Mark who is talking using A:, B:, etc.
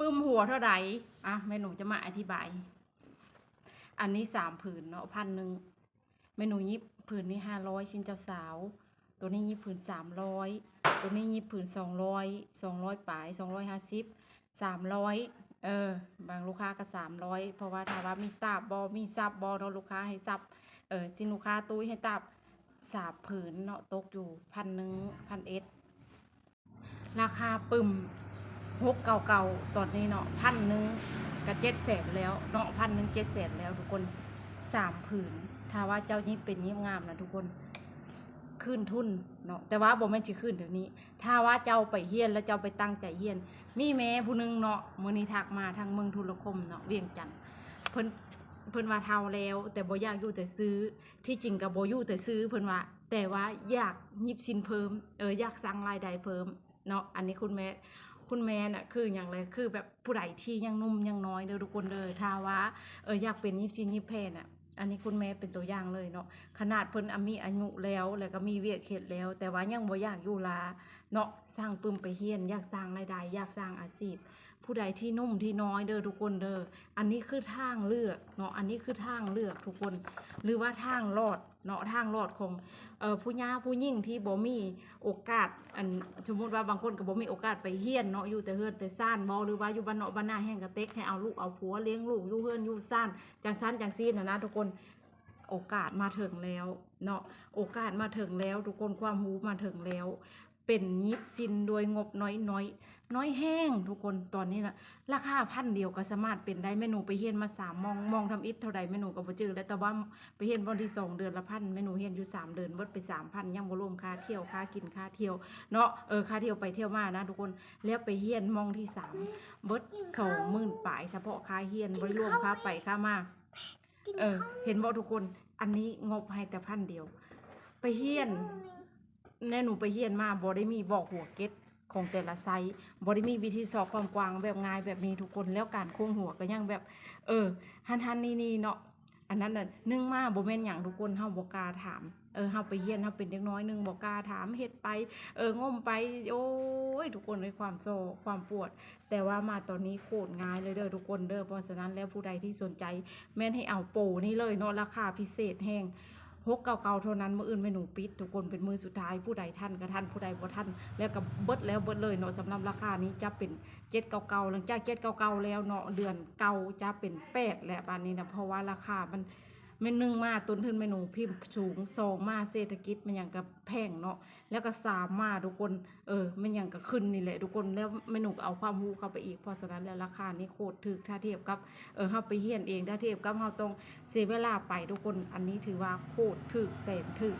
A: ปึ้มหัวเท่าไหร่อะแม่หนูจะมาอธิบาย อันนี้สามผืนเนาะพันหนึ่งแม่หนูยิบผืนนี้ห้าร้อยชิ้นเจ้าสาว ตัวนี้ยิบผืนสามร้อยตัวนี้ยิบผืนสองร้อยสองร้อยปลายสองร้อยห้าสิบสามร้อยเออบางลูกค้าก็สามร้อยเพราะว่าถ้าว่ามีตับบอมีซับบอเนาะลูกค้าให้ซับเออจินลูกค้าตุ้ยให้ตับสามผืนเนาะตกอยู่พันหนึ่งพันเอ็ดราคาปึ่ม หกเก่าเก่าๆตอนนี้เนาะพันหนึ่งกับเจ็ดแสนแล้วเนาะพันหนึ่งเจ็ดแสนแล้วทุกคนสามผืนถ้าว่าเจ้านี้เป็นยิ้งามนะทุกคนขึ้นทุนเนาะแต่ว่าบ่แม่นสิขึ้นเดี๋ยวนี้ ถ้าว่าเจ้าไปเฮียนแล้วเจ้าไปตั้งใจเฮียน มีแม่ผู้หนึงเนาะมื้อนี้ทักมาทางเมืองทุรคมเนาะเวียงจันทน์เพิ่นเพิ่นว่าเท่าแล้ว แต่บ่อยากอยู่แต่ซื้อที่จริงก็บ่อยู่แต่ซื้อเพิ่นว่า แต่ว่าอยากยิบสินเพิ่มเอออยากสร้างรายได้เพิ่มเนาะอันนี้คุณแม่ คุณแม่น่ะคืออย่างไรคือแบบผู้ใดที่ยังนุ่มยังน้อยเด้อทุกคนเด้อถ้าว่าเอออยากเป็นยิบซินยิบเพนอะอันนี้คุณแม่เป็นตัวอย่างเลยเนาะขนาดเพิ่นอมีอายุแล้ว แล้วก็มีเวียกเฮ็ดแล้ว แต่ว่ายังบ่อยากอยู่ลาเนาะสร้างปึมไปเฮียน อยากสร้างรายได้อยากสร้างอาชีพผู้ใดที่นุ่มที่น้อยเด้อทุกคนเด้ออันนี้คือทางเลือกเนาะอันนี้คือทางเลือกทุกคน หรือว่าทางรอด เนาะทางรอดของเอ่อผู้ย่าผู้ยิ่งที่บ่มีโอกาสอันสมมุติว่าบางคนก็บ่มีโอกาสไปเฮียนเนาะอยู่แต่เฮือนแต่ซ่านบ่หรือว่าอยู่บ้านเนาะบ้านนาแห้งกระเต็กให้เอาลูกเอาผัวเลี้ยงลูกอยู่เฮือนอยู่ซ่านจังซั่นจังซีนนะนะทุกคนโอกาสมาถึงแล้วเนาะโอกาสมาถึงแล้ว ทุกคนความรู้มาถึงแล้วเป็นยิบซินโดยงบน้อยน้อยๆน้อยแห้งทุกคนตอนนี้นะราคาพันเดียวก็สามารถเป็นได้แม่หนูไปเฮียนมาสามมองมองทำอิฐเท่าใดแม่หนูก็บ่จือแล้วแต่ว่าไปเห็นวันที่สองเดือนละพันแม่หนูเห็นอยู่สามเดือนเบิดไปสามพันยังบ่รวมค่าเที่ยวค่ากินค่าเที่ยวเนาะเออค่าเที่ยวไปเที่ยวมานะทุกคนแล้วไปเฮียนมองที่สามเบิดสองหมื่นปลายเฉพาะค่าเฮียนบ่ได้รวมค่าไปค่ามาเออ เห็นบ่ทุกคนอันนี้งบให้แต่พันเดียว ไปเฮียน แน่หนูไปเฮียนมาบ่ได้มีบอกหัวเก็ตของแต่ละไซส์บ่ได้มีวิธีสอบความกว้างแบบง่ายแบบนี้ทุกคนแล้วการโค้งหัวก็ยังแบบ เออหันหันนี่นี่เนาะอันนั้นน่ะนึ่งมาบ่แม่นหยังทุกคนเฮาบ่กล้าถามเออเฮาไปเฮียนเฮาเป็นเด็กน้อยหนึงบ่กล้าถามเฮ็ดไป เอองมไป โอ้ยทุกคนในความโซความปวด แต่ว่ามาตอนนี้โคตรง่ายเลยเด้อทุกคนเด้อเพราะฉะนั้นแล้วผู้ใดที่สนใจ แม่นให้เอาโปรนี่เลยเนาะราคาพิเศษแฮง หกเก่าๆเท่านั้นมืออื่นไม่หนูปิด ทุกคนเป็นมือสุดท้ายผู้ใดท่านก็ท่านผู้ใดบ่ท่านแล้วก็เบิดแล้วเบิดเลยเนาะสำหรับราคานี้จะเป็นเจ็ดเก่าๆหลังจากเจ็ดเก่าๆแล้วเนาะเดือนเก่าจะเป็นแปดแหละบานนี้นะเพราะว่าราคามัน มันหนึ่งมาต้นทุนเมนูพิมพ์สูงสองมาเศรษฐกิจมันอย่างกับแพงเนาะแล้วก็สามมาทุกคนเออมันอย่างกับขึ้นนี่แหละทุกคนแล้วเมนูเอาความรู้เข้าไปอีกเพราะฉะนั้นแล้วราคานี้โคตรถึกถ้าเทียบกับเออเฮาไปเฮียนเองถ้าเทียบกับเขาต้องเสียเวลาไปทุกคนอันนี้ถือว่าโคตรถึกแสนถึก